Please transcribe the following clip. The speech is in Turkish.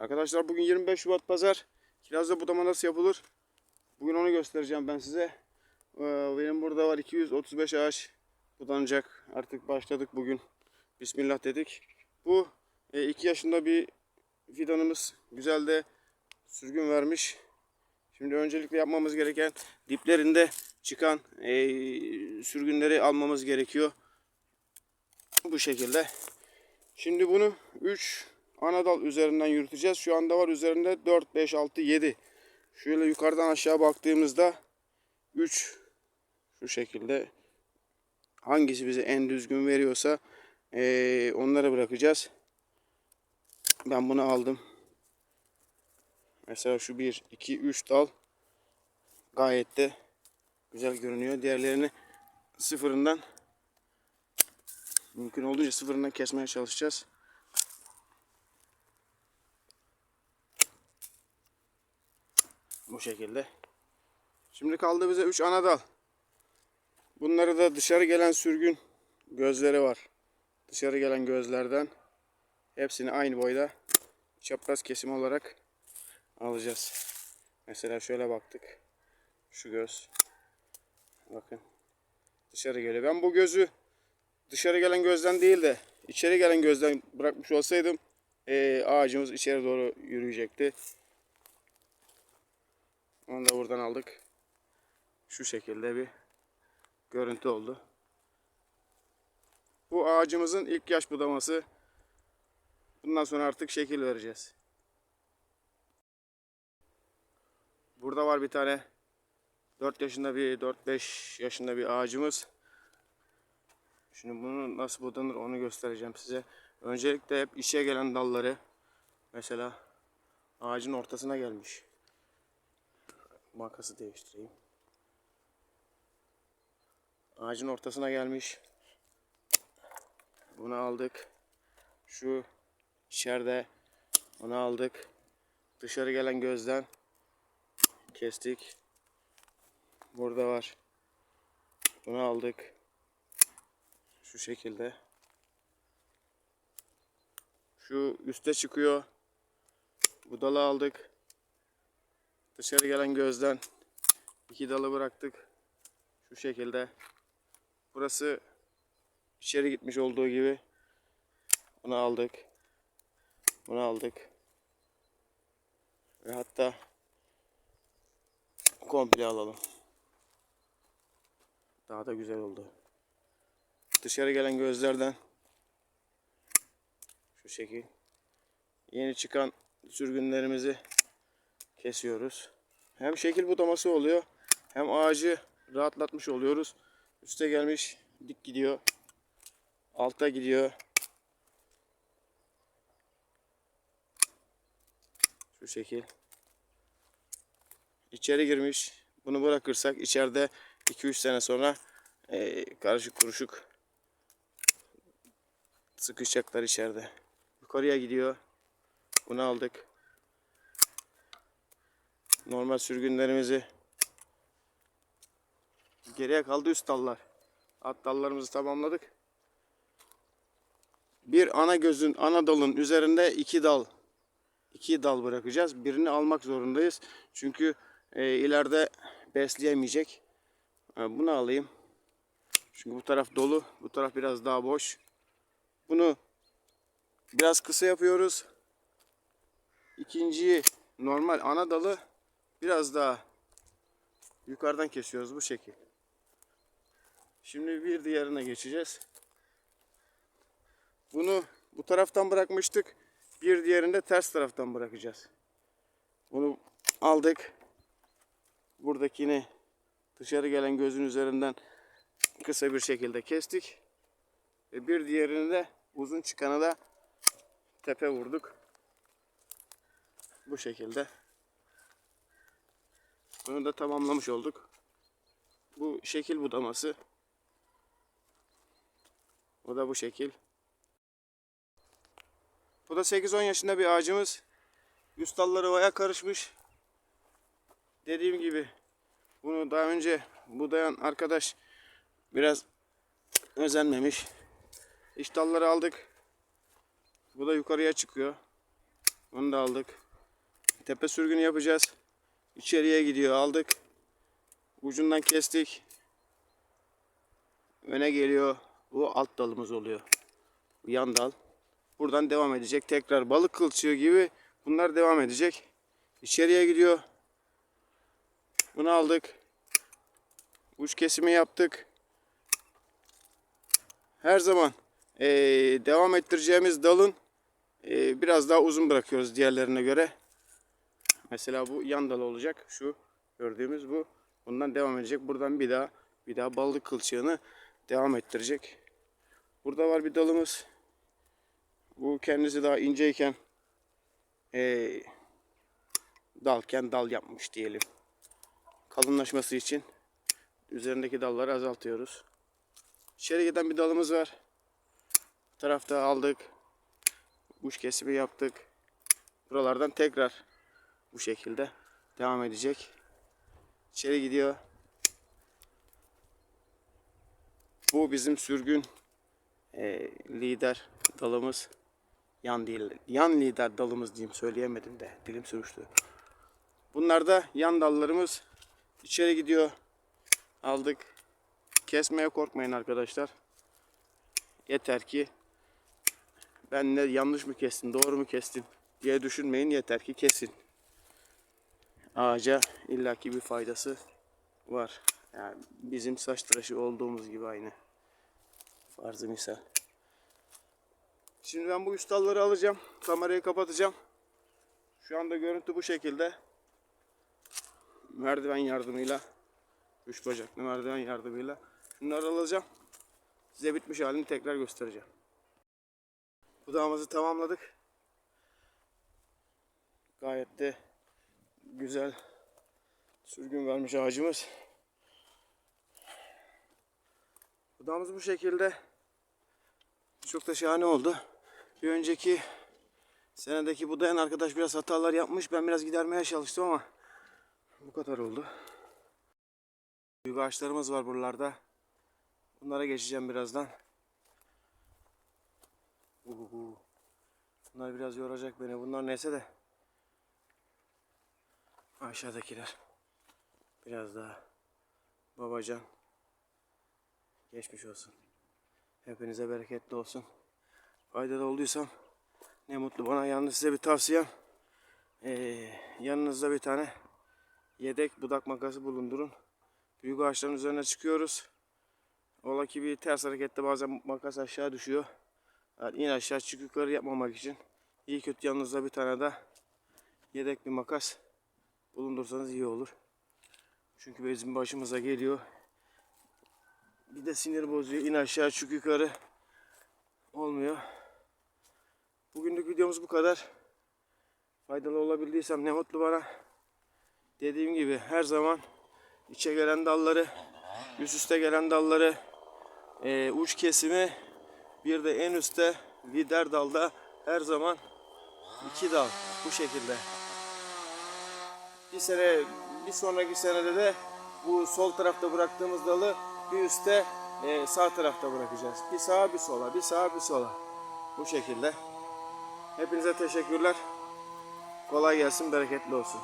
Arkadaşlar bugün 25 Şubat Pazar. Kirazda budama nasıl yapılır? Bugün onu göstereceğim ben size. Ee, Benim burada var 235 ağaç budanacak. Artık başladık bugün. Bismillah dedik. Bu 2 yaşında bir fidanımız. Güzel de sürgün vermiş. Şimdi öncelikle yapmamız gereken diplerinde çıkan e, sürgünleri almamız gerekiyor. Bu şekilde. Şimdi bunu 3 ana üzerinden yürüteceğiz. Şu anda var üzerinde 4, 5, 6, 7. Şöyle yukarıdan aşağı baktığımızda 3 şu şekilde hangisi bize en düzgün veriyorsa eee, onları bırakacağız. Ben bunu aldım. Mesela şu 1, 2, 3 dal gayet de güzel görünüyor. Diğerlerini sıfırından mümkün olduğunca sıfırından kesmeye çalışacağız. Şekilde. Şimdi kaldı bize 3 ana dal. Bunları da dışarı gelen sürgün gözleri var. Dışarı gelen gözlerden hepsini aynı boyda çapraz kesim olarak alacağız. Mesela şöyle baktık. Şu göz. Bakın. Dışarı geliyor. Ben bu gözü dışarı gelen gözden değil de içeri gelen gözden bırakmış olsaydım eee, ağacımız içeri doğru yürüyecekti. Onu da buradan aldık. Şu şekilde bir görüntü oldu. Bu ağacımızın ilk yaş budaması. Bundan sonra artık şekil vereceğiz. Burada var bir tane 4 yaşında bir 4-5 yaşında bir ağacımız. Şimdi bunu nasıl budanır onu göstereceğim size. Öncelikle hep işe gelen dalları mesela ağacın ortasına gelmiş. Makası değiştireyim. Ağacın ortasına gelmiş. Bunu aldık. Şu içeride onu aldık. Dışarı gelen gözden kestik. Burada var. Bunu aldık. Şu şekilde. Şu üste çıkıyor. Bu dalı aldık. Dışarı gelen gözden iki dalı bıraktık. Şu şekilde. Burası içeri gitmiş olduğu gibi. Bunu aldık. Bunu aldık. Ve hatta komple alalım. Daha da güzel oldu. Dışarı gelen gözlerden şu şekil yeni çıkan sürgünlerimizi kesiyoruz. Hem şekil budaması oluyor hem ağacı rahatlatmış oluyoruz. Üste gelmiş dik gidiyor. Alta gidiyor. Şu şekil. İçeri girmiş. Bunu bırakırsak içeride 2-3 sene sonra eee, karışık kuruşuk sıkışacaklar içeride. Yukarıya gidiyor. Bunu aldık. Normal sürgünlerimizi geriye kaldı üst dallar. Alt dallarımızı tamamladık. Bir ana gözün, ana dalın üzerinde iki dal iki dal bırakacağız. Birini almak zorundayız. Çünkü e, ileride besleyemeyecek. E, bunu alayım. Çünkü bu taraf dolu. Bu taraf biraz daha boş. Bunu biraz kısa yapıyoruz. İkinciyi normal ana dalı biraz daha yukarıdan kesiyoruz bu şekil. Şimdi bir diğerine geçeceğiz. Bunu bu taraftan bırakmıştık. Bir diğerini de ters taraftan bırakacağız. Bunu aldık. Buradakini dışarı gelen gözün üzerinden kısa bir şekilde kestik. Ve bir diğerini de uzun çıkanı da tepe vurduk. Bu şekilde. Bunu da tamamlamış olduk. Bu şekil budaması. O da bu şekil. Bu da 8-10 yaşında bir ağacımız. Üst dalları baya karışmış. Dediğim gibi bunu daha önce budayan arkadaş biraz özenmemiş. İç dalları aldık. Bu da yukarıya çıkıyor. Onu da aldık. Tepe sürgünü yapacağız. İçeriye gidiyor aldık. Ucundan kestik. Öne geliyor. Bu alt dalımız oluyor. Bu yan dal. Buradan devam edecek. Tekrar balık kılçığı gibi bunlar devam edecek. İçeriye gidiyor. Bunu aldık. Uç kesimi yaptık. Her zaman eee, devam ettireceğimiz dalın eee, biraz daha uzun bırakıyoruz diğerlerine göre. Mesela bu yan dal olacak. Şu gördüğümüz bu. Bundan devam edecek. Buradan bir daha bir daha balık kılçığını devam ettirecek. Burada var bir dalımız. Bu kendisi daha inceyken eee dalken dal yapmış diyelim. Kalınlaşması için üzerindeki dalları azaltıyoruz. İçeri giden bir dalımız var. Bu tarafta aldık. Uç kesimi yaptık. Buralardan tekrar bu şekilde devam edecek. İçeri gidiyor. Bu bizim sürgün eee, lider dalımız. Yan değil, yan lider dalımız diyeyim söyleyemedim de dilim sürüştü. Bunlar da yan dallarımız içeri gidiyor. Aldık. Kesmeye korkmayın arkadaşlar. Yeter ki ben ne yanlış mı kestim, doğru mu kestim diye düşünmeyin. Yeter ki kesin. Ağaca illaki bir faydası var. Yani bizim saç tıraşı olduğumuz gibi aynı. Farzı misal. Şimdi ben bu üst dalları alacağım. Kamerayı kapatacağım. Şu anda görüntü bu şekilde. Merdiven yardımıyla üç bacaklı merdiven yardımıyla şunları alacağım. Size bitmiş halini tekrar göstereceğim. Budağımızı tamamladık. Gayet de güzel sürgün vermiş ağacımız. Budağımız bu şekilde. Çok da şahane oldu. Bir önceki senedeki budayan arkadaş biraz hatalar yapmış. Ben biraz gidermeye çalıştım ama bu kadar oldu. Büyük ağaçlarımız var buralarda. Bunlara geçeceğim birazdan. Uhu. Bunlar biraz yoracak beni. Bunlar neyse de. Aşağıdakiler. Biraz daha. Babacan. Geçmiş olsun. Hepinize bereketli olsun. Faydalı olduysam ne mutlu bana. Yalnız size bir tavsiyem. Ee, yanınızda bir tane yedek budak makası bulundurun. Büyük ağaçların üzerine çıkıyoruz. Ola ki bir ters harekette bazen makas aşağı düşüyor. Yani in aşağı çık yukarı yapmamak için iyi kötü yanınızda bir tane de yedek bir makas bulundursanız iyi olur. Çünkü bizim başımıza geliyor. Bir de sinir bozuyor. İn aşağı çık yukarı olmuyor. Bugünlük videomuz bu kadar. Faydalı olabildiysem ne mutlu bana. Dediğim gibi her zaman içe gelen dalları, üst üste gelen dalları, eee, uç kesimi, bir de en üstte lider dalda her zaman iki dal bu şekilde. Bir sene, bir sonraki senede de bu sol tarafta bıraktığımız dalı bir üstte eee, sağ tarafta bırakacağız. Bir sağa bir sola, bir sağa bir sola. Bu şekilde. Hepinize teşekkürler. Kolay gelsin, bereketli olsun.